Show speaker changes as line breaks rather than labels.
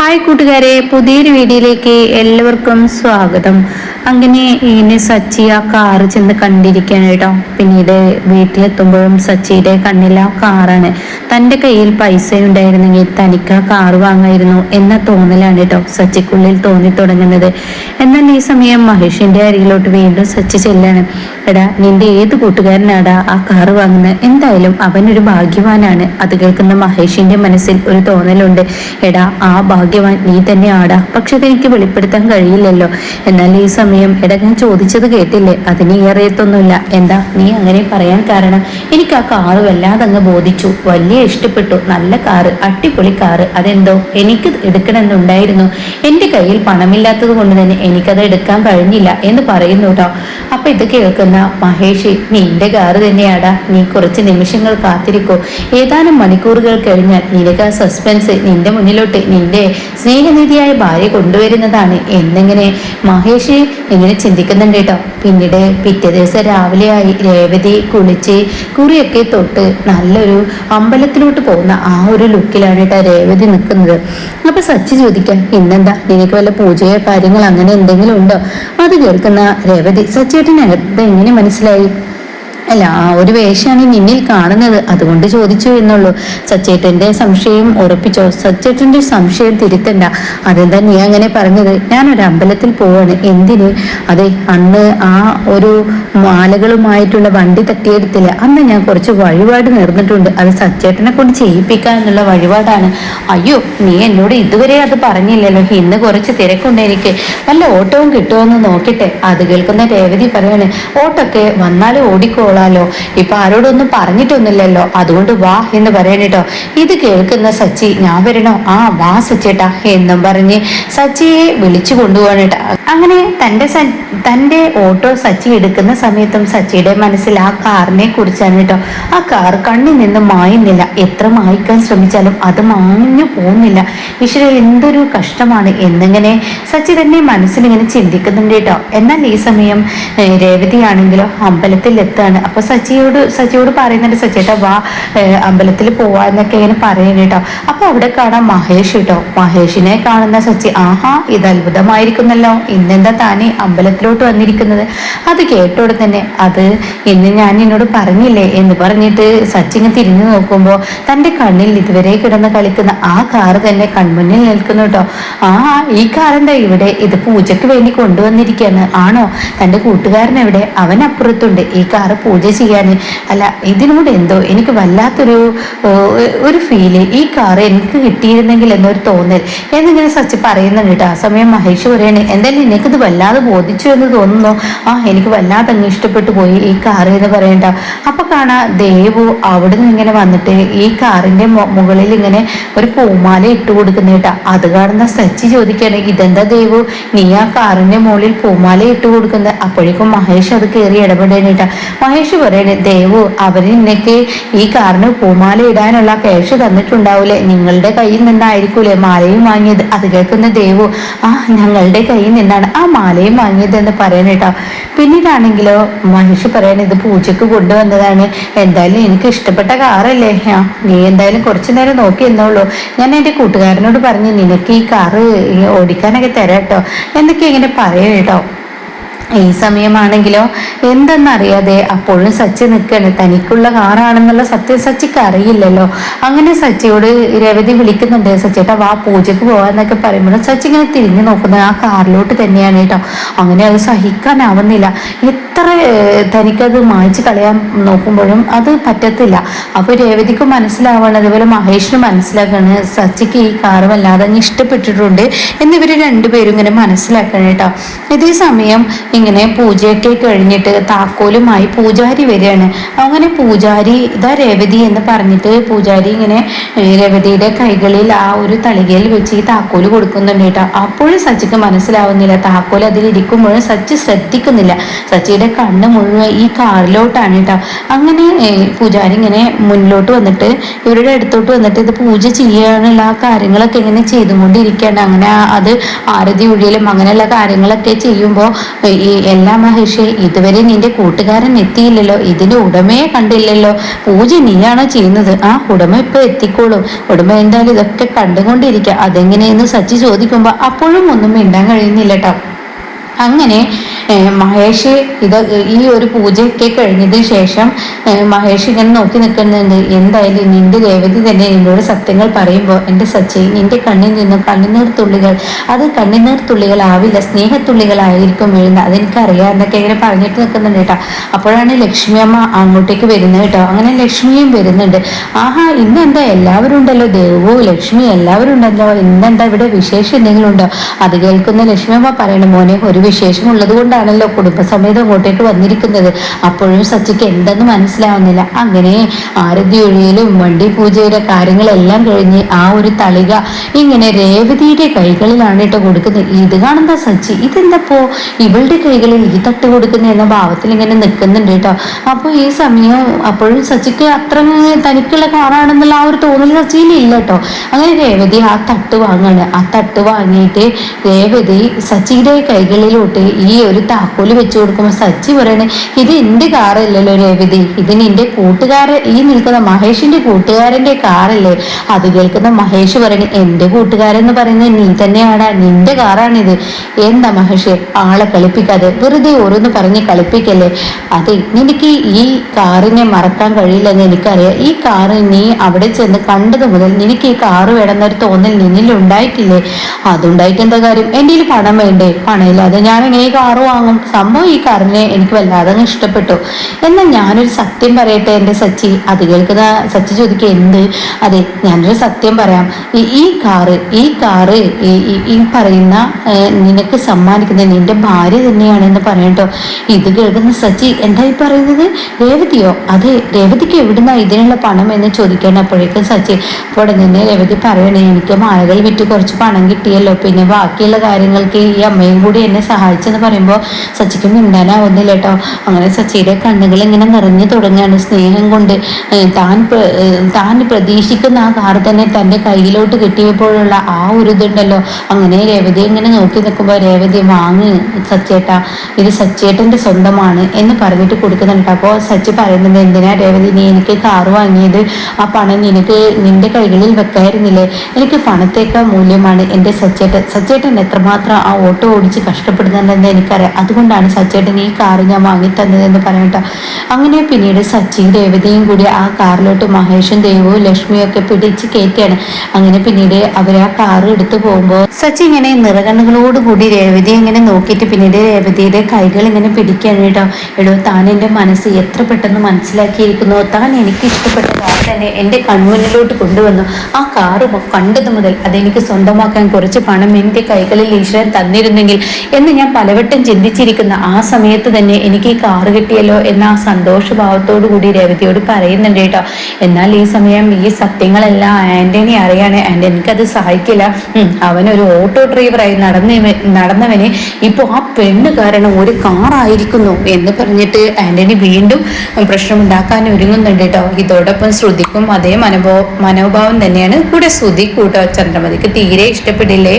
Hi കൂട്ടുകാരെ പുതിയൊരു വീഡിയോയിലേക്ക് എല്ലാവർക്കും സ്വാഗതം. അങ്ങനെ ഇങ്ങനെ സച്ചി ആ കാറ് ചെന്ന് കണ്ടിരിക്കുകയാണ് കേട്ടോ. പിന്നീട് വീട്ടിലെത്തുമ്പോഴും സച്ചിയുടെ കണ്ണിൽ ആ കാറാണ്. തന്റെ കയ്യിൽ പൈസ ഉണ്ടായിരുന്നെങ്കിൽ തനിക്ക് ആ കാറ് വാങ്ങായിരുന്നു എന്ന തോന്നലാണ് കേട്ടോ സച്ചിക്കുള്ളിൽ തോന്നി തുടങ്ങുന്നത്. എന്നാൽ ഈ സമയം മഹേഷിന്റെ അരികിലോട്ട് വീണ്ടും സച്ചി ചെല്ലാണ്. എടാ നിന്റെ ഏത് കൂട്ടുകാരനാടാ ആ കാറ് വാങ്ങുന്നത്? എന്തായാലും അവനൊരു ഭാഗ്യവാനാണ്. അത് കേൾക്കുന്ന മഹേഷിന്റെ മനസ്സിൽ ഒരു തോന്നലുണ്ട്. എടാ ആ ഭാഗ്യവാൻ നീ തന്നെ ആടാ. പക്ഷെ അതെനിക്ക് വെളിപ്പെടുത്താൻ കഴിയില്ലല്ലോ. എന്നാൽ ഈ സമയം എടാ ഞാൻ ചോദിച്ചത് കേട്ടില്ലേ? അതിന് ഏറെത്തൊന്നുമില്ല എന്താ നീ അങ്ങനെ പറയാൻ കാരണം? എനിക്ക് ആ കാറ് വല്ലാതെ അങ്ങ് ബോധിച്ചു. വലിയ ഇഷ്ടപ്പെട്ടു. നല്ല കാറ് അടിപൊളി കാറ് അതെന്തോ? എനിക്ക് എടുക്കണമെന്നുണ്ടായിരുന്നു. എന്റെ കയ്യിൽ പണമില്ലാത്തത് കൊണ്ട് തന്നെ എനിക്കത് എടുക്കാൻ കഴിഞ്ഞില്ല എന്ന് പറയുന്നു കേട്ടോ അപ്പൊ ഇത് കേൾക്കുന്ന മഹേഷ് നിന്റെ കാറ് തന്നെയാടാ. നീ കുറച്ച് നിമിഷങ്ങൾ കാത്തിരിക്കോ. ഏതാനും മണിക്കൂറുകൾ കഴിഞ്ഞാൽ നിനക്ക് ആ സസ്പെൻസ് നിന്റെ മുന്നിലോട്ട് നിന്റെ സ്നേഹനിധിയായ ഭാര്യ കൊണ്ടുവരുന്നതാണ്. എന്നിങ്ങനെ മഹേഷ് ഇങ്ങനെ ചിന്തിക്കുന്നുണ്ട് കേട്ടോ. പിന്നീട് പിറ്റേ ദിവസം രാവിലെയായി രേവതി കുളിച്ച് കുറിയൊക്കെ തൊട്ട് നല്ലൊരു അമ്പലത്തിലോട്ട് പോകുന്ന ആ ഒരു ലുക്കിലാണ് കേട്ടോ രേവതി നിൽക്കുന്നത്. അപ്പൊ സച്ചി ചോദിക്കാം ഇന്നെന്താ? നിനക്ക് വല്ല പൂജയോ കാര്യങ്ങൾ അങ്ങനെ എന്തെങ്കിലും ഉണ്ടോ? അത് കേൾക്കുന്ന രേവതി സച്ചിയേട്ടനകത്ത് എങ്ങനെ മനസ്സിലായി? അല്ല ആ ഒരു വേഷമാണ് നിന്നിൽ കാണുന്നത്. അതുകൊണ്ട് ചോദിച്ചു എന്നുള്ളൂ. സച്ചേട്ടന്റെ സംശയം ഉറപ്പിച്ചോ? സച്ചേട്ടന്റെ സംശയം തിരുത്തണ്ട. അതെന്താ നീ അങ്ങനെ പറഞ്ഞത്? ഞാൻ ഒരു അമ്പലത്തിൽ പോവാണ്. എന്തിന്? അതെ അന്ന് ആ ഒരു മാലകളുമായിട്ടുള്ള വണ്ടി തട്ടിയെടുത്തില്ല. അന്ന് ഞാൻ കുറച്ച് വഴിപാട് നേർന്നിട്ടുണ്ട് അത് സച്ചേട്ടനെ കൊണ്ട് ചെയ്യിപ്പിക്കാൻ എന്നുള്ള വഴിപാടാണ്. അയ്യോ നീ എന്നോട് ഇതുവരെ അത് പറഞ്ഞില്ലല്ലോ. ഇന്ന് കുറച്ച് തിരക്കുണ്ട് എനിക്ക്. വല്ല ഓട്ടവും കിട്ടുമോ എന്ന് നോക്കട്ടെ. അത് കേൾക്കുന്ന രേവതി പറയാണ് ഓട്ടൊക്കെ വന്നാലും ഓടിക്കോളാലോ ഇപ്പൊ ആരോടൊന്നും പറഞ്ഞിട്ടൊന്നുമില്ലല്ലോ. അതുകൊണ്ട് വാ എന്ന് പറയണേട്ടോ ഇത് കേൾക്കുന്ന സച്ചി ഞാൻ വരണോ? ആ വാ സച്ചേട്ടാ എന്നും പറഞ്ഞ് സച്ചിയെ വിളിച്ചു കൊണ്ടുപോകണേട്ടാ അങ്ങനെ തന്റെ തന്റെ ഓട്ടോ സച്ചി എടുക്കുന്ന സമയത്തും സച്ചിയുടെ മനസ്സിൽ ആ കാറിനെ കുറിച്ചാണ് കേട്ടോ. ആ കാർ കണ്ണിൽ നിന്ന് മായുന്നില്ല. എത്ര മായ്ക്കാൻ ശ്രമിച്ചാലും അത് മാഞ്ഞു പോകുന്നില്ല. ഈശ്വര എന്തൊരു കഷ്ടമാണ് എന്നിങ്ങനെ സച്ചി തന്നെ മനസ്സിലിങ്ങനെ ചിന്തിക്കുന്നുണ്ട് കേട്ടോ. എന്നാൽ ഈ സമയം രേവതിയാണെങ്കിലോ അമ്പലത്തിൽ എത്താണ് അപ്പൊ സച്ചിയോട് സച്ചിയോട് പറയുന്നുണ്ട് സച്ചിയേട്ടാ വാ അമ്പലത്തിൽ പോവാ എന്നൊക്കെ ഇങ്ങനെ പറയുന്നു കേട്ടോ. അപ്പൊ അവിടെ കാണാം മഹേഷ് കേട്ടോ. മഹേഷിനെ കാണുന്ന സച്ചി ആഹാ ഇത് അത്ഭുതമായിരിക്കുന്നല്ലോ. ഇന്നെന്താ താനെ അമ്പലത്തിലോട്ട് വന്നിരിക്കുന്നത്? അത് കേട്ടോടെ തന്നെ അത് ഇന്ന് ഞാൻ എന്നോട് പറഞ്ഞില്ലേ? എന്ന് പറഞ്ഞിട്ട് സച്ചിങ് തിരിഞ്ഞു നോക്കുമ്പോൾ തന്റെ കണ്ണിൽ ഇതുവരെ കിടന്ന് കളിക്കുന്ന ആ കാറ് തന്നെ കൺമുന്നിൽ നിൽക്കുന്നു കേട്ടോ. ആ ഈ കാറെന്താ ഇവിടെ? ഇത് പൂജയ്ക്ക് വേണ്ടി കൊണ്ടുവന്നിരിക്കുകയാണ്. ആണോ? തന്റെ കൂട്ടുകാരൻ എവിടെ? അവൻ അപ്പുറത്തുണ്ട് ഈ കാറ് പൂജ ചെയ്യാൻ അല്ല ഇതിനോട് എന്തോ എനിക്ക് വല്ലാത്തൊരു ഒരു ഫീൽ ഈ കാർ എനിക്ക് കിട്ടിയിരുന്നെങ്കിൽ എന്നൊരു തോന്നൽ. എന്നിങ്ങനെ സച്ചി പറയുന്നുണ്ട് കേട്ടോ ആ സമയം മഹേഷ് പറയണേ എന്തായാലും എനിക്കിത് വല്ലാതെ ബോധിച്ചു എന്ന് തോന്നുന്നു. ആ എനിക്ക് വല്ലാതെ അങ്ങ് ഇഷ്ടപ്പെട്ടു പോയി ഈ കാർ എന്ന് പറയണ്ട. അപ്പൊ കാണാ ദേവു അവിടെ നിന്ന് ഇങ്ങനെ വന്നിട്ട് ഈ കാറിന്റെ മുകളിൽ ഇങ്ങനെ ഒരു പൂമാല ഇട്ട് കൊടുക്കുന്ന കേട്ടാ അത് കാണുന്ന സച്ചി ചോദിക്കാണ് ഇതെന്താ ദേവു? നീ ആ കാറിന്റെ മുകളിൽ പൂമാല ഇട്ട് കൊടുക്കുന്നത് അപ്പോഴേക്കും മഹേഷ് അത് കയറി ഇടപെടാനേട്ടാ മഹേഷ് പറയണേ ദേവു അവർ ഇന്നേക്ക് ഈ കാറിന് പൂമാല ഇടാനുള്ള ക്യാഷ് തന്നിട്ടുണ്ടാവൂലേ? നിങ്ങളുടെ കയ്യിൽ നിന്നായിരിക്കൂലേ മാലയും വാങ്ങിയത്? അത് കേൾക്കുന്ന ദേവു ആ ഞങ്ങളുടെ കയ്യിൽ നിന്നാണ് ആ മാലയും വാങ്ങിയത് എന്ന് പറയണേട്ടോ പിന്നീടാണെങ്കിലോ മഹേഷ് പറയണ ഇത് പൂജക്ക് കൊണ്ടുവന്നതാണ്. എന്തായാലും എനിക്ക് ഇഷ്ടപ്പെട്ട കാറല്ലേ. നീ എന്തായാലും കുറച്ചു നേരം നോക്കി എന്നോളൂ ഞാൻ എന്റെ കൂട്ടുകാരനോട് പറഞ്ഞു നിനക്ക് ഈ കാറ് ഓടിക്കാനൊക്കെ തരാം കേട്ടോ എന്നൊക്കെ ഇങ്ങനെ പറയും കേട്ടോ ഈ സമയമാണെങ്കിലോ എന്തെന്നറിയാതെ അപ്പോഴും സച്ചി നിൽക്കുകയാണ് തനിക്കുള്ള കാറാണെന്നുള്ള സത്യം സച്ചിക്ക് അറിയില്ലല്ലോ. അങ്ങനെ സച്ചിയോട് രവതി വിളിക്കുന്നുണ്ട്. സച്ചിയേട്ടാ വാ പൂജക്ക് പോകാന്നൊക്കെ പറയുമ്പോൾ സച്ചി ഇങ്ങനെ തിരിഞ്ഞു നോക്കുന്നത് ആ കാറിലോട്ട് തന്നെയാണ് കേട്ടോ. അങ്ങനെ അത് സഹിക്കാനാവുന്നില്ല. എത്ര തനിക്കത് മായ്ച്ചു കളയാൻ നോക്കുമ്പോഴും അത് പറ്റത്തില്ല. അപ്പൊ രേവതിക്ക് മനസ്സിലാവണം അതുപോലെ മഹേഷിന് മനസ്സിലാക്കാണ് സച്ചിക്ക് ഈ കാറ് വല്ലാതെ ഇഷ്ടപ്പെട്ടിട്ടുണ്ട് എന്നിവര് രണ്ടുപേരും ഇങ്ങനെ മനസ്സിലാക്കണം കേട്ടോ. ഇതേ സമയം ഇങ്ങനെ പൂജയൊക്കെ കഴിഞ്ഞിട്ട് താക്കോലുമായി പൂജാരി വരികയാണ്. അങ്ങനെ പൂജാരി ഇതാ രേവതി എന്ന് പറഞ്ഞിട്ട് പൂജാരി ഇങ്ങനെ രേവതിയുടെ കൈകളിൽ ആ ഒരു തളികയിൽ വെച്ച് ഈ താക്കോൽ കൊടുക്കുന്നുണ്ട് കേട്ടോ. അപ്പോഴും സച്ചിക്ക് മനസ്സിലാവുന്നില്ല. താക്കോൽ അതിലിരിക്കുമ്പോഴും സച്ചി ശ്രദ്ധിക്കുന്നില്ല. സച്ചിയുടെ കണ്ണ് മുഴുവൻ ഈ കാറിലോട്ടാണ് കേട്ടോ. അങ്ങനെ പൂജാരി ഇങ്ങനെ മുന്നിലോട്ട് വന്നിട്ട് ഇവരുടെ അടുത്തോട്ട് വന്നിട്ട് ഇത് പൂജ ചെയ്യാനുള്ള ആ കാര്യങ്ങളൊക്കെ ഇങ്ങനെ ചെയ്തുകൊണ്ടിരിക്കുകയാണ്. അങ്ങനെ അത് ആരതി ഒഴിയലും അങ്ങനെയുള്ള കാര്യങ്ങളൊക്കെ ചെയ്യുമ്പോൾ ഈ ഈ എല്ലാ മഹേഷ് ഇതുവരെ നിന്റെ കൂട്ടുകാരൻ എത്തിയില്ലല്ലോ ഇതിന്റെ ഉടമയെ കണ്ടില്ലല്ലോ പൂജ നീയാണോ ചെയ്യുന്നത്? ആ ഉടമ ഇപ്പൊ എത്തിക്കോളും. ഉടമ എന്തായാലും ഇതൊക്കെ കണ്ടുകൊണ്ടിരിക്കുക. അതെങ്ങനെയെന്ന് സച്ചി ചോദിക്കുമ്പോ അപ്പോഴും ഒന്നും മിണ്ടാൻ കഴിയുന്നില്ല കേട്ടോ അങ്ങനെ മഹേഷ് ഇത് ഈ ഒരു പൂജയൊക്കെ കഴിഞ്ഞതിന് ശേഷം മഹേഷ് ഇങ്ങനെ നോക്കി നിൽക്കുന്നുണ്ട്. എന്തായാലും നിന്റെ രേവതി തന്നെ നിന്നോട് സത്യങ്ങൾ പറയുമ്പോൾ എന്റെ സച്ചി നിന്റെ കണ്ണിൽ നിന്നും കണ്ണുനീർ തുള്ളികൾ അത് കണ്ണുനീർ തുള്ളികളാവില്ല സ്നേഹത്തുള്ളികളായിരിക്കും വീഴുന്നത്. അതെനിക്കറിയാം. എന്നൊക്കെ ഇങ്ങനെ പറഞ്ഞിട്ട് നിൽക്കുന്നുണ്ട് കേട്ടോ. അപ്പോഴാണ് ലക്ഷ്മി അമ്മ അങ്ങോട്ടേക്ക് വരുന്നത് കേട്ടോ. അങ്ങനെ ലക്ഷ്മിയും വരുന്നുണ്ട്. ആഹാ ഇന്നെന്താ? എല്ലാവരും ഉണ്ടല്ലോ. ദേവോ ലക്ഷ്മി എല്ലാവരും ഉണ്ടല്ലോ. ഇന്നെന്താ ഇവിടെ വിശേഷം എന്തെങ്കിലും ഉണ്ടോ? അത് കേൾക്കുന്ന ലക്ഷ്മി അമ്മ പറയണം മോനെ ഒരു വിശേഷം ഉള്ളത് കൊണ്ടാണല്ലോ കുടുംബസമേതം അങ്ങോട്ടേക്ക് വന്നിരിക്കുന്നത്. അപ്പോഴും സച്ചിക്ക് എന്തെന്ന് മനസ്സിലാവുന്നില്ല. അങ്ങനെ ആരതി ഒഴിയലും വണ്ടി പൂജയുടെ കാര്യങ്ങളെല്ലാം കഴിഞ്ഞ് ആ ഒരു തളിക ഇങ്ങനെ രേവതിയുടെ കൈകളിലാണ് കേട്ടോ കൊടുക്കുന്നത്. ഇത് കാണുന്ന സച്ചി ഇതെന്തപ്പോ? ഇവളുടെ കൈകളിൽ ഈ തട്ട് കൊടുക്കുന്ന എന്ന ഭാവത്തിൽ ഇങ്ങനെ നിൽക്കുന്നുണ്ട് കേട്ടോ. അപ്പോൾ ഈ സമയം അപ്പോഴും സച്ചിക്ക് അത്ര തനിക്കുള്ള കാറാണെന്നുള്ള ആ ഒരു തോന്നൽ സച്ചിയിൽ ഇല്ല കേട്ടോ. അങ്ങനെ രേവതി ആ തട്ട് വാങ്ങാണ്. ആ തട്ട് വാങ്ങിയിട്ട് രേവതി സച്ചിയുടെ കൈകളിലോട്ട് ഈ ഒരു താക്കോൽ വെച്ചു കൊടുക്കുമ്പോൾ സച്ചി പറയണേ ഇത് എന്റെ കാറല്ലല്ലോ രേവതി. ഇത് നിന്റെ കൂട്ടുകാരൻ ഈ നിൽക്കുന്ന മഹേഷിന്റെ കൂട്ടുകാരന്റെ കാറല്ലേ അത് കേൾക്കുന്ന മഹേഷ് പറയണേ എന്റെ കൂട്ടുകാരെന്ന് പറയുന്നത് നീ തന്നെയാണ് നിന്റെ കാറാണിത് എന്താ മഹേഷ്? ആളെ കളിപ്പിക്കാതെ വെറുതെ ഓരോന്ന് പറഞ്ഞ് കളിപ്പിക്കല്ലേ? അതെ നിനക്ക് ഈ കാറിനെ മറക്കാൻ കഴിയില്ലെന്ന് എനിക്കറിയാം. ഈ കാറ് നീ അവിടെ ചെന്ന് കണ്ടത് മുതൽ നിനക്ക് ഈ കാറ് വേണമെന്നൊരു തോന്നൽ നിന്നിൽ ഉണ്ടായിട്ടില്ലേ അതുണ്ടായിട്ട് എന്താ കാര്യം? എന്റെ പണം വേണ്ടേ? പണമില്ലാതെ ഞാൻ എങ്ങനെ കാറ് വാങ്ങും. സംഭവം ഈ കാറിനെ എനിക്ക് വല്ലാതെ അങ്ങ് ഇഷ്ടപ്പെട്ടു. എന്നാൽ ഞാനൊരു സത്യം പറയട്ടെ എന്റെ സച്ചി? അത് കേൾക്കുന്ന സച്ചി ചോദിക്കുക എന്ത്? അതെ ഞാനൊരു സത്യം പറയാം. ഈ കാറ് ഈ കാറ് ഈ പറയുന്ന നിനക്ക് സമ്മാനിക്കുന്ന നിന്റെ ഭാര്യ തന്നെയാണ് എന്ന് പറയട്ടോ ഇത് കേൾക്കുന്ന സച്ചി എന്താ ഈ പറയുന്നത്? രേവതിയോ? അതെ രേവതിക്ക് എവിടുന്ന ഇതിനുള്ള പണം എന്ന് ചോദിക്കണം അപ്പോഴേക്കും സച്ചി അപ്പോൾ നിന്നെ രേവതി പറയണേ എനിക്ക് മാലകൾ വിറ്റ് കുറച്ച് പണം കിട്ടിയല്ലോ. പിന്നെ ബാക്കിയുള്ള കാര്യങ്ങൾക്ക് ഈ അമ്മയും കൂടി എന്നെ സഹായിച്ചെന്ന് പറയുമ്പോൾ സച്ചിക്ക് മിണ്ടാനാവുന്നില്ല കേട്ടോ അങ്ങനെ സച്ചിയുടെ കണ്ണുകൾ ഇങ്ങനെ നിറഞ്ഞു തുടങ്ങുകയാണ് സ്നേഹം കൊണ്ട്. താൻ താൻ പ്രതീക്ഷിക്കുന്ന ആ കാർ തന്നെ തന്റെ കയ്യിലോട്ട് കിട്ടിയപ്പോഴുള്ള ആ ഒരു ഇതുണ്ടല്ലോ. അങ്ങനെ രേവതി ഇങ്ങനെ നോക്കി നിൽക്കുമ്പോൾ രേവതി വാങ്ങ് സച്ചേട്ട ഇത് സച്ചേട്ടന്റെ സ്വന്തമാണ് എന്ന് പറഞ്ഞിട്ട് കൊടുക്കുന്നുണ്ട്. അപ്പോൾ സച്ചി പറയുന്നത് എന്തിനാ രേവതി നീ എനിക്ക് കാർ വാങ്ങിയത്? ആ പണം നിനക്ക് നിന്റെ കൈകളിൽ വെക്കായിരുന്നില്ലേ? എനിക്ക് പണത്തേക്കാൾ മൂല്യമാണ് എന്റെ സച്ചേട്ടൻ. സച്ചേട്ടൻ എത്രമാത്രം ആ ഓട്ടോ ഓടിച്ച് കഷ്ടപ്പെടുന്നുണ്ടെന്ന് എനിക്കറിയാം. അതുകൊണ്ടാണ് സച്ചേട്ടൻ ഈ കാർ ഞാൻ വാങ്ങിത്തന്നതെന്ന് പറയട്ടോ അങ്ങനെ പിന്നീട് സച്ചി രേവതിയും കൂടി ആ കാറിലോട്ട് മഹേഷും ദേവവും ലക്ഷ്മിയും ഒക്കെ പിടിച്ച് കയറ്റിയാണ് അങ്ങനെ പിന്നീട് അവർ ആ കാർ എടുത്തു പോകുമ്പോൾ സച്ചി ഇങ്ങനെ നിറകണ്ണുകളോട് കൂടി രേവതി ഇങ്ങനെ നോക്കിയിട്ട് പിന്നീട് രേവതിയുടെ കൈകൾ ഇങ്ങനെ പിടിക്കുകയാണ് കേട്ടോ. എടോ താൻ എന്റെ മനസ്സ് എത്ര പെട്ടെന്ന് മനസ്സിലാക്കിയിരിക്കുന്നു? താൻ എനിക്ക് ഇഷ്ടപ്പെട്ട കാർ തന്നെ എന്റെ കൺമുന്നിലോട്ട് കൊണ്ടുവന്നു. ആ കാറ് കണ്ടത് മുതൽ അതെനിക്ക് സ്വന്തമാക്കാൻ കുറച്ച് പണം എന്റെ കൈകളിൽ ഈശ്വരൻ തന്നിരുന്നെങ്കിൽ എന്ന് ഞാൻ പലവട്ടം ചിന്തിച്ചിരിക്കുന്ന ആ സമയത്ത് തന്നെ എനിക്ക് ഈ കാറ് കിട്ടിയല്ലോ എന്ന ആ സന്തോഷഭാവത്തോടു കൂടി രേവതിയോട് പറയുന്നുണ്ട് കേട്ടോ. എന്നാൽ ഈ സമയം ഈ സത്യങ്ങളെല്ലാം ആന്റണി അറിയാണ്. ആൻഡ് എനിക്കത് സഹായിക്കില്ല. അവനൊരു ഓട്ടോ ഡ്രൈവറായി നടന്ന നടന്നവന് ഇപ്പോൾ ആ പെണ്ണ് കാരണം ഒരു കാറായിരിക്കുന്നു എന്ന് പറഞ്ഞിട്ട് ആന്റണി വീണ്ടും പ്രശ്നമുണ്ടാക്കാൻ ഒരുങ്ങുന്നുണ്ട് കേട്ടോ. ഇതോടൊപ്പം ശ്രുതിക്കും അതേ മനോഭാവം മനോഭാവം തന്നെയാണ് കൂടെ ശ്രുതി കൂട്ടോ. ചന്ദ്രമതിക്ക് തീരെ ഇഷ്ടപ്പെടില്ലേ